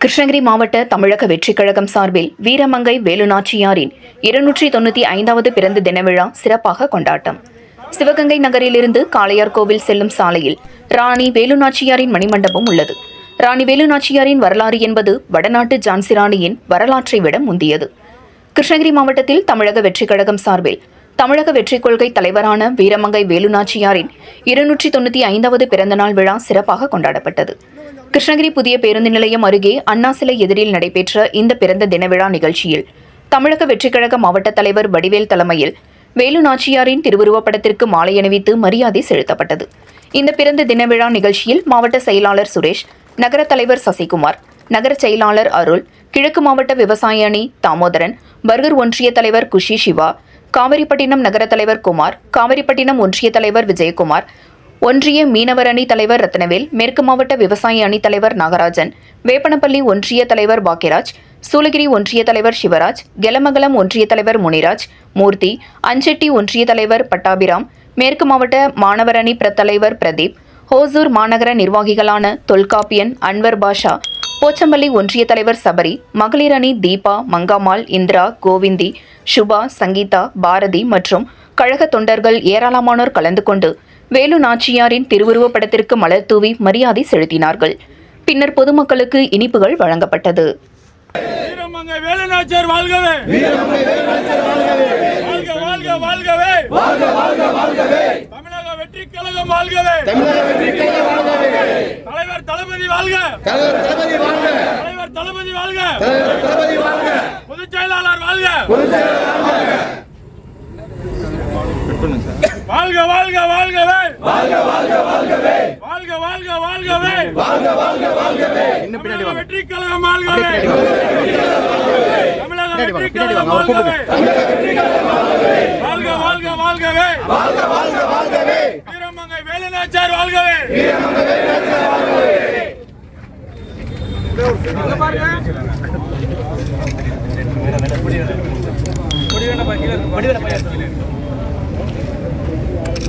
கிருஷ்ணகிரி மாவட்ட தமிழக வெற்றிக் கழகம் சார்பில் வீரமங்கை வேலுநாச்சியாரின் இருநூற்றி தொண்ணூற்றி ஐந்தாவது பிறந்த தின விழா சிறப்பாக கொண்டாட்டம். சிவகங்கை நகரிலிருந்து காளையார்கோவில் செல்லும் சாலையில் ராணி வேலுநாச்சியாரின் மணிமண்டபம் உள்ளது. ராணி வேலுநாச்சியாரின் வரலாறு என்பது வடநாட்டு ஜான்சி ராணியின் வரலாற்றை விட முந்தியது. கிருஷ்ணகிரி மாவட்டத்தில் தமிழக வெற்றிக் கழகம் சார்பில் தமிழக வெற்றிக் கொள்கை தலைவரான வீரமங்கை வேலுநாச்சியாரின் இருநூற்றி தொண்ணூற்றி ஐந்தாவது பிறந்தநாள் விழா சிறப்பாக கொண்டாடப்பட்டது. கிருஷ்ணகிரி புதிய பேருந்து நிலையம் அருகே அண்ணா சிலை எதிரில் நடைபெற்ற இந்த பிறந்த தின விழா நிகழ்ச்சியில் தமிழக வெற்றிக்கழக மாவட்ட தலைவர் வடிவேல் தலைமையில் வேலு நாச்சியாரின் திருவுருவப்படத்திற்கு மாலை அணிவித்து மரியாதை செலுத்தப்பட்டது. இந்த பிறந்த தின விழா நிகழ்ச்சியில் மாவட்ட செயலாளர் சுரேஷ் நகர தலைவர் சசிகுமார் நகர செயலாளர் அருள் கிழக்கு மாவட்ட விவசாய அணி தாமோதரன் பர்கர் ஒன்றிய தலைவர் குஷி சிவா காவிரிப்பட்டினம் நகர தலைவர் குமார் காவிரிப்பட்டினம் ஒன்றிய தலைவர் விஜயகுமார் ஒன்றிய மீனவர் அணி தலைவர் ரத்னவேல் மேற்கு மாவட்ட விவசாய அணி தலைவர் நாகராஜன் வேப்பனப்பள்ளி ஒன்றிய தலைவர் பாக்கியராஜ் சூளகிரி ஒன்றிய தலைவர் சிவராஜ் கெலமங்கலம் ஒன்றிய தலைவர் முனிராஜ் மூர்த்தி அஞ்செட்டி ஒன்றிய தலைவர் பட்டாபிராம் மேற்கு மாவட்ட மாணவர் அணி பிர தலைவர் பிரதீப் ஹோசூர் மாநகர நிர்வாகிகளான தொல்காப்பியன் அன்வர் பாஷா போச்சம்பள்ளி ஒன்றிய தலைவர் சபரி மகளிர் அணி தீபா மங்காமால் இந்திரா கோவிந்தி சுபா சங்கீதா பாரதி மற்றும் கழக தொண்டர்கள் ஏராளமானோர் கலந்து கொண்டு வேலு நாச்சியாரின் திருவுருவப் படத்திற்கு மலர் தூவி மரியாதை செலுத்தினார்கள். பின்னர் பொதுமக்களுக்கு இனிப்புகள் வழங்கப்பட்டது. பொதுச் செயலாளர் வாழ்க. வாழ்க வாழ்க வாழ்கவே. வாழ்கவே. வாழ்க வாழ்க செயலாளர் வாழ்க வாழ்க வாழ்க வாழ்கவே. வாழ்க வாழ்க வாழ்கவே. தமிழக வெற்றி கழகம் வாழ்கவே. தமிழக வெற்றி கழகம் வாழ்கவே. வாழ்க வாழ்க வாழ்கவே. வீரமங்கை வேலுநாச்சியார் வாழ்கவே.